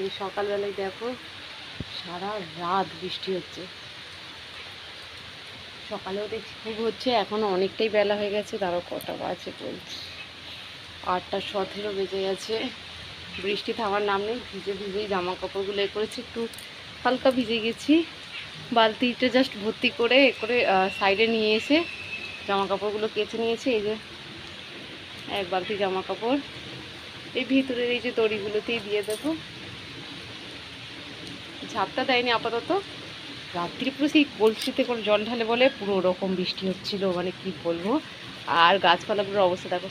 এই সকালবেলায় দেখো, সারা রাত বৃষ্টি হচ্ছে। সকালেও দেখছি খুব হচ্ছে, এখনও অনেকটাই বেলা হয়ে গেছে, তারও কটা বাজে বলছি। আটটা সতেরো বেজে গেছে, বৃষ্টি থামার নাম নেই, ভিজে ভিজেই জামা কাপড়গুলো এ করেছি, একটু হালকা ভিজে গেছি। বালতিটা জাস্ট ভর্তি করে, এ করে সাইডে নিয়ে এসে জামা কাপড়গুলো কেচে নিয়েছে, এই যে এক বালতি জামা কাপড় এই ভিতরের এই যে দড়িগুলোতেই দিয়ে দেবো। ঝাপটা দেয়নি আপাতত। রাত্রি পুরো সেই কলসিতে করে জল ঢালে বলে পুরো ওরকম বৃষ্টি হচ্ছিল মানে কি বলব? আর গাছপালাগুলোর অবস্থা দেখো।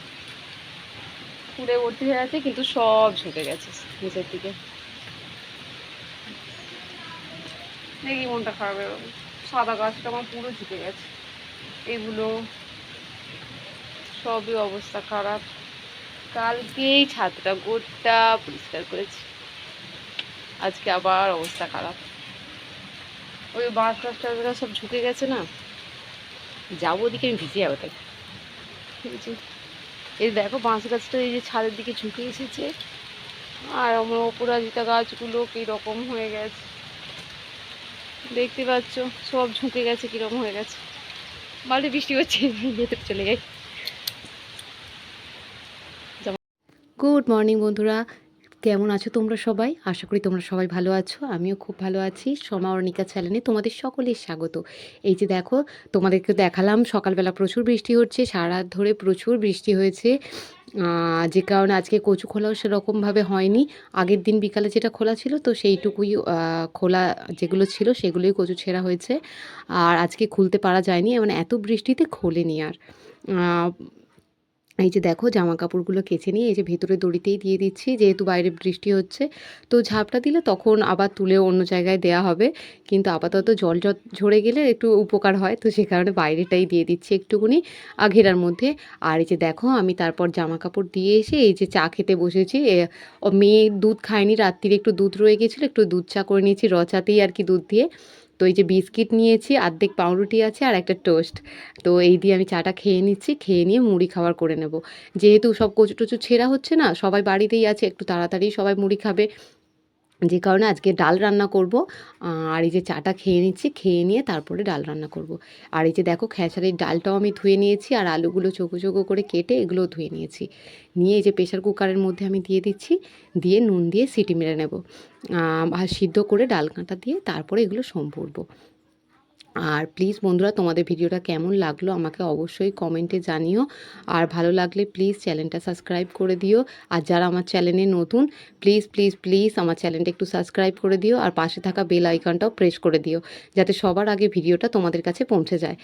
পুরে ভর্তি হয়ে আছে, কিন্তু সব ঝুঁকে গেছে নিচের দিকে। দেখি মনটা খারাপ গেল। সাদা গাছটা আমার পুরো ঝুঁকে গেছে। এগুলো সবই অবস্থা খারাপ। কালকেই ছাদটা গোটা পরিষ্কার করেছি। আজকে আবার অবস্থা খারাপ। ওই বাঁশ টাছটা সব ঝুঁকে গেছে না? যাব ওদিকে, আমি ভিজে যাব তাই। এই দেখো বাঁশ গাছটা এই যে ছাদের দিকে ঝুঁকে এসেছে। আর আমার অপরাজিতা গাছগুলো কীরকম হয়ে গেছে। দেখতে পাচ্ছ, সব ঝুঁকে গেছে, কীরকম হয়ে গেছে। বাড়ি বৃষ্টি হচ্ছে, ভেতরে চলে যাই। গুড মর্নিং বন্ধুরা কেমন আছো তোমরা সবাই? আশা করি তোমরা সবাই ভালো আছো, আমিও খুব ভালো আছি। সোমা অর্ণিকা চ্যানেলে তোমাদের সকলের স্বাগত। এই যে দেখো, তোমাদেরকে দেখালাম, সকালবেলা প্রচুর বৃষ্টি হচ্ছে সারা ধরে প্রচুর বৃষ্টি হয়েছে। যে কারণে আজকে কচু খোলাও সেরকমভাবে হয়নি। আগের দিন বিকালে যেটা খোলা ছিল, তো সেইটুকুই খোলা যেগুলো ছিল, সেগুলোই কচু ছেঁড়া হয়েছে। আর আজকে খুলতে পারা যায়নি মানে এত বৃষ্টিতে খোলেনি আর। এই যে দেখো জামা কাপড়গুলো কেচে নিয়ে এই যে ভেতরে দড়িতেই দিয়ে দিচ্ছি, যেহেতু বাইরে বৃষ্টি হচ্ছে। তো ঝাপটা দিলে তখন আবার তুলে অন্য জায়গায় দেয়া হবে। কিন্তু আপাতত জল ঝরে গেলে একটু উপকার হয়। তো সে কারণে বাইরেটাই দিয়ে দিচ্ছি একটুকুনি আঘেরার মধ্যে। আর এই যে দেখো আমি তারপর জামা কাপড় দিয়ে এসে এই যে চা খেতে বসেছি। মেয়ে দুধ খায়নি, রাত্রিরে একটু দুধ রয়ে গেছিল, একটু দুধ চা করে নিয়েছি, রচাতেই আর কি দুধ দিয়ে। তো এই যে বিস্কিট নিয়েছি অর্ধেক পাউরুটি আছে আর একটা টোস্ট। তো এই দিয়ে আমি চাটা খেয়ে নিচ্ছি, খেয়ে নিয়ে মুড়ি খাবার করে নেব। যেহেতু সব কচু টচু ছেঁড়া হচ্ছে না, সবাই বাড়িতেই আছে, একটু তাড়াতাড়ি সবাই মুড়ি খাবে। যে কারণে আজকে ডাল রান্না করব আর এই যে চাটা খেয়ে নিচ্ছি, খেয়ে নিয়ে তারপরে ডাল রান্না করব। আর এই যে দেখো খেসারির ডালটাও আমি ধুয়ে নিয়েছি, আর আলুগুলো চোখো চোখো করে কেটে এগুলো ধুয়ে নিয়েছি। নিয়ে এই যে প্রেশার কুকারের মধ্যে আমি দিয়ে দিচ্ছি, দিয়ে নুন দিয়ে সিটি মেরে নেব। আর সিদ্ধ করে ডাল কাঁটা দিয়ে তারপরে এগুলো সম্ভরবো আর প্লিজ বন্ধুরা, তোমাদের ভিডিওটা কেমন লাগল আমাকে অবশ্যই কমেন্টে জানিও। আর ভালো লাগলে প্লিজ চ্যানেলটা সাবস্ক্রাইব করে দিও। আর যারা আমার চ্যানেলে নতুন প্লিজ প্লিজ প্লিজ আমার চ্যানেলটা একটু সাবস্ক্রাইব করে দিও। আর পাশে থাকা বেল আইকনটাও প্রেস করে দিও, যাতে সবার আগে ভিডিওটা তোমাদের কাছে পৌঁছে যায়।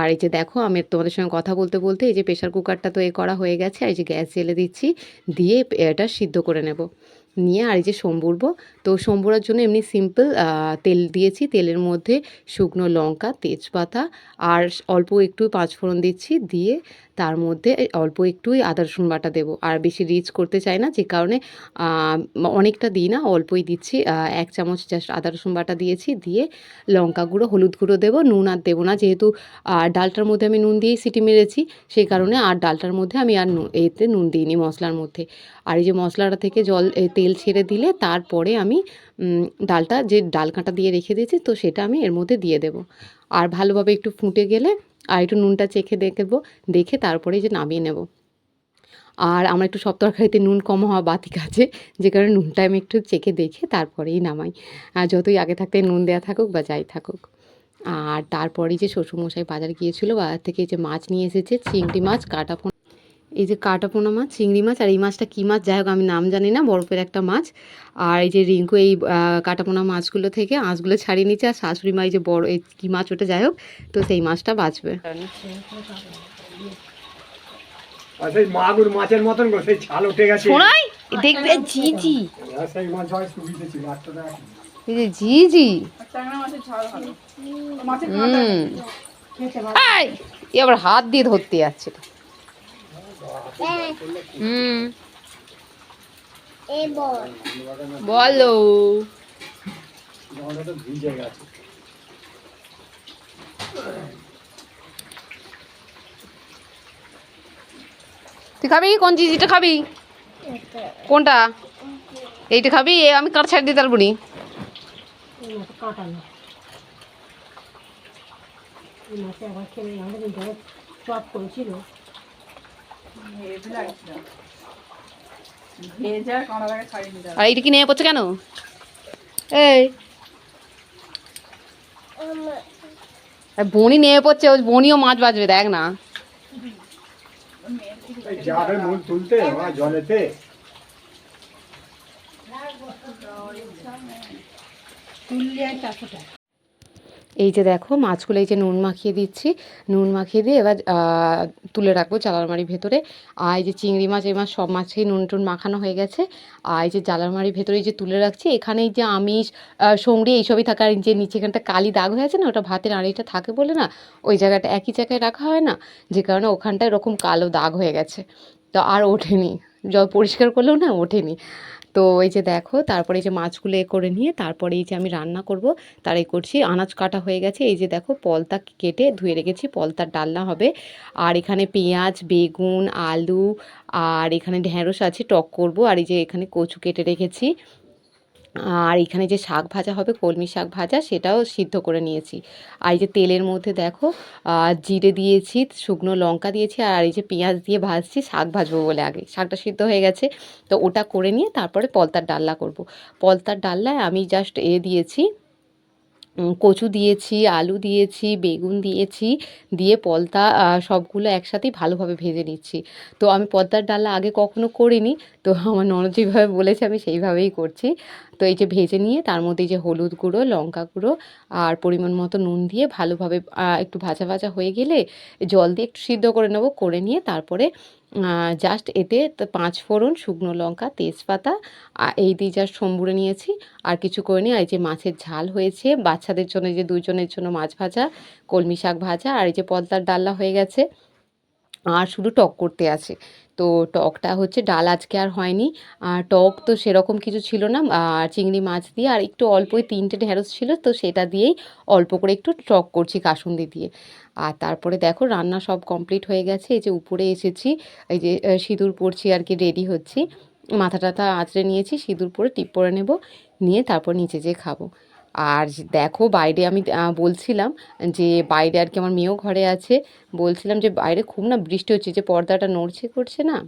আর এই যে দেখো, আমি তোমাদের সঙ্গে কথা বলতে বলতে এই যে প্রেশার কুকারটা তো এ করা হয়ে গেছে, আর এই যে গ্যাস জেলে দিচ্ছি, দিয়ে এটা সিদ্ধ করে নেব। নিয়ে আর এই যে সম্বুরবো। তো সম্বুরার জন্য এমনি সিম্পল তেল দিয়েছি। তেলের মধ্যে শুকনো লঙ্কা, তেজপাতা আর অল্প একটু পাঁচফোড়ন দিচ্ছি। দিয়ে তার মধ্যে অল্প একটুই আদা রসুন বাটা দেবো। আর বেশি রিচ করতে চাই না, যে কারণে অনেকটা দিই না, অল্পই দিচ্ছি। এক চামচ জাস্ট আদা রসুন বাটা দিয়েছি, দিয়ে লঙ্কা গুঁড়ো, হলুদ গুঁড়ো দেবো, নুন আর দেবো না, যেহেতু ডালটার মধ্যে আমি নুন দিয়েই সিটি মেরেছি, সেই কারণে আর ডালটার মধ্যে আমি আর এতে নুন দিইনি মশলার মধ্যে। আর এই যে মশলাটা থেকে জল তেল ছেড়ে দিলে তারপরে আমি ডালটা, যে ডাল কাঁটা দিয়ে রেখে দিয়েছি, তো সেটা আমি এর মধ্যে দিয়ে দেবো। আর ভালোভাবে একটু ফুটে গেলে আর একটু নুনটা চেখে দেখব, দেখে তারপরে যে নামিয়ে নেব। আর আমার একটু সব তরকারিতে নুন কম হওয়া বাতি আছে যে কারণে নুনটা আমি একটু চেখে দেখে তারপরেই নামাই। আর যতই আগে থাকতে নুন দেওয়া থাকুক বা যাই থাকুক। আর তারপরেই যে শ্বশুরমশাই বাজার গিয়েছিল, বাজার থেকে যে মাছ নিয়ে এসেছে, চিংড়ি মাছ কাটা এই যে কাটা পোনা মাছ চিংড়ি মাছ আর এই মাছটা কী মাছ? যাই হোক আমি নাম জানি না বরফের একটা মাছ। আর এই যে রিঙ্কু এই কাটাপোনা মাছগুলো থেকে আঁশগুলো ছাড়িয়ে নিচ্ছে আর শাশুড়ি মা এই যে বড় এই কী মাছ ওটা যাই হোক তো সেই মাছটা বাঁচবে। মাগুর মাছের মতন সেই ছাল উঠে গেছে। দেখবে জি এই যে জি জি হুম। এই, এ আবার হাত দিয়ে ধরতে যাচ্ছে। হুম বলো। তুই খাবি? কোন জিজিটা খাবি? কোনটা? এইটা খাবি? আমি কাঁটা ছাড় দিতে পারব নি। চপ করেছিল ভেজা কাঁড়াটাকে ছাড়িয়ে নিতে হবে আর এইটা কি নিয়ে পড়ছে কেন? এই। বনি নিয়ে পড়ছে ওই বনিও মাছ বাজবে দেখ না। যাবে মূল তুলতে জলেতে। তুললে চারশো টাকা। এই যে দেখো মাছগুলো এই যে নুন মাখিয়ে দিচ্ছি। নুন মাখিয়ে দিয়ে এবার তুলে রাখব জালালমারির ভেতরে। আর এই যে চিংড়ি মাছ এই মাছ সব মাছেই নুন টুন মাখানো হয়ে গেছে। আর এই যে জালালমারির ভেতরে এই যে তুলে রাখছি এখানে এই যে আমিষ আহ, সঙ্গড়ি এইসবই থাকে আর যে নিচে এখানটা কালি দাগ হয়ে আছে না ওটা ভাতের আড়িটা থাকে বলে না ওই জায়গাটা একই জায়গায় রাখা হয় না যে কারণে ওখানটায় এরকম কালো দাগ হয়ে গেছে। তো আর ওঠেনি। জল পরিষ্কার করলেও না ওঠেনি। তো এই যে দেখো, তারপরে এই যে মাছগুলো এ করে নিয়ে তারপরে এই যে আমি রান্না করব, তার এ করছি, আনাজ কাটা হয়ে গেছে। এই যে দেখো, পলতা কেটে ধুয়ে রেখেছি, পলতার ডালনা হবে। আর এখানে পেঁয়াজ, বেগুন, আলু, আর এখানে ঢ্যাঁড়স আছে, টক করব। আর এই যে এখানে কচু কেটে রেখেছি। আর এখানে যে শাক ভাজা হবে, কলমি শাক ভাজা, সেটাও সিদ্ধ করে নিয়েছি। আর এই যে তেলের মধ্যে দেখো জিরে দিয়েছি, শুকনো লঙ্কা দিয়েছি, আর এই যে পেঁয়াজ দিয়ে ভাজছি, শাক ভাজবো বলে আগে। শাকটা সিদ্ধ হয়ে গেছে, তো ওটা করে নিয়ে তারপরে পলতার ডাল্লা করব। পলতার ডাল্লায় আমি জাস্ট এ দিয়েছি কচু দিয়েছি, আলু দিয়েছি, বেগুন দিয়েছি, দিয়ে পলতা সবগুলো একসাথেই ভালোভাবে ভেজে নিচ্ছি। তো আমি পলতার ডালনা আগে কখনো করিনি, তো আমার ননদ যেভাবে বলেছে আমি সেইভাবেই করছি। তো এই যে ভেজে নিয়ে তার মধ্যে যে হলুদ গুঁড়ো, লঙ্কা গুঁড়ো আর পরিমাণ মতো নুন দিয়ে ভালোভাবে একটু ভাজা ভাজা হয়ে গেলে জল দিয়ে একটু সিদ্ধ করে নেব, করে নিয়ে তারপরে জাস্ট এতে পাঁচ ফোড়ন, শুকনো লঙ্কা, তেজপাতা এই দিয়ে জাস্ট সম্বুড়ে নিয়েছি। আর কিছু করে নিই আর এই যে মাছের ঝাল হয়েছে, বাচ্চাদের জন্য যে দুজনের জন্য মাছ ভাজা, কলমি শাক ভাজা, আর এই যে পদ্মার ডাল্লা হয়ে গেছে। আর শুধু টক করতে আছে। তো টকটা হচ্ছে ডাল আজকে আর হয়নি। আর টক তো সেরকম কিছু ছিল না, আর চিংড়ি মাছ দিয়ে আর একটু অল্পই তিনটে ঢেঁড়স ছিল, তো সেটা দিয়েই অল্প করে একটু টক করছি কাসুন্দি দিয়ে। আর তারপরে দেখো রান্না সব কমপ্লিট হয়ে গেছে, এই যে উপরে এসেছি, এই যে সিঁদুর পরছি আর কি, রেডি হচ্ছি। মাথা টাথা আঁচড়ে নিয়েছি, সিঁদুর পরে টিপ পরে নেব, নিয়ে তারপর নিচে যেয়ে খাব। আর দেখো বাইরে আমি বলছিলাম যে বাইরে আর কি আমার মেয়েও ঘরে আছে। বলছিলাম যে বাইরে খুব না বৃষ্টি হচ্ছে যে পর্দাটা নড়ছে করছে না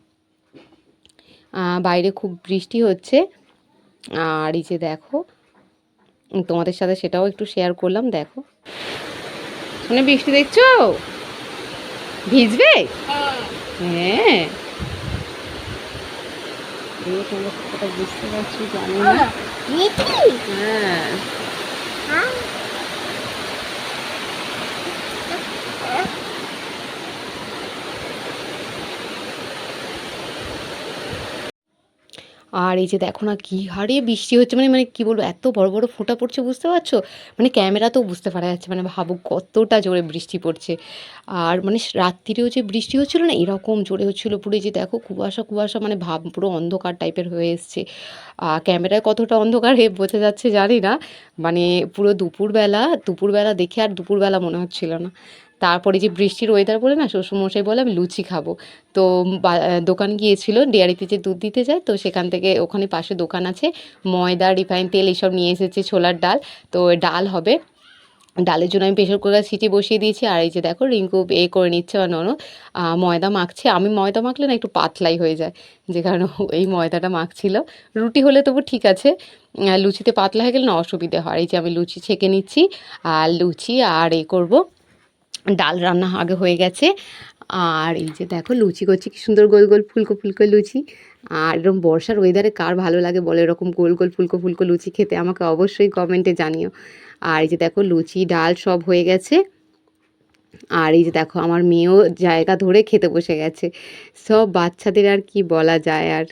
বাইরে খুব বৃষ্টি হচ্ছে। আর এই যে দেখো তোমাদের সাথে সেটাও একটু শেয়ার করলাম দেখো। মানে বৃষ্টি দেখছ? ভিজবে? হ্যাঁ। তোমরা বুঝতে পারছ জানি না। হ্যাঁ। Huh? আর এই যে দেখো না কী হারে বৃষ্টি হচ্ছে মানে মানে কী বলব, এত বড় বড় ফোঁটা পড়ছে, বুঝতে পারছ? মানে ক্যামেরাতেও বুঝতে পারা যাচ্ছে মানে ভাবো কতটা জোরে বৃষ্টি পড়ছে। আর মানে রাত্রিরেও যে বৃষ্টি হচ্ছিল না, এরকম জোরে হচ্ছিল পুরো যে দেখো কুয়াশা কুয়াশা মানে ভাব পুরো অন্ধকার টাইপের হয়ে এসছে। আর ক্যামেরায় কতটা অন্ধকার হয়ে বোঝা যাচ্ছে, জানি না। মানে পুরো দুপুরবেলা দুপুরবেলা দেখে আর দুপুরবেলা মনে হচ্ছিল না। তারপরে যে বৃষ্টির ওয়েদার বলে না শ্বশুরমশাই বলে আমি লুচি খাব। তো দোকান গিয়েছিল ডেয়ারিতে যে দুধ দিতে যায় তো সেখান থেকে ওখানে পাশে দোকান আছে ময়দা রিফাইন তেল এইসব নিয়ে এসেছে ছোলার ডাল। তো ডাল হবে। ডালের জন্য আমি প্রেশার কুকার সিটি বসিয়ে দিয়েছি আর এই যে দেখো রিঙ্কু এ করে নিচ্ছে বা আহ, ময়দা মাখছে। আমি ময়দা মাখলে না একটু পাতলাই হয়ে যায় যে কারণে এই ময়দাটা মাখছিল। রুটি হলে তবু ঠিক আছে লুচিতে পাতলা হয়ে গেলে না অসুবিধে হয়। এই যে আমি লুচি ছেঁকে নিচ্ছি আর লুচি আর এ করব। ডাল রান্না আগে হয়ে গেছে। আর এই যে দেখো লুচি করছি, কি সুন্দর গোল গোল ফুলকো ফুলকো লুচি। আর এরকম বর্ষার ওয়েদারে কার ভালো লাগে বলে, এরকম গোল গোল ফুলকো ফুলকো লুচি খেতে আমাকে অবশ্যই কমেন্টে জানিও। আর এই যে দেখো লুচি, ডাল সব হয়ে গেছে। আর এই যে দেখো আমার মেয়েও জায়গা ধরে খেতে বসে গেছে। সব বাচ্চাদের আর কি বলা যায় আর।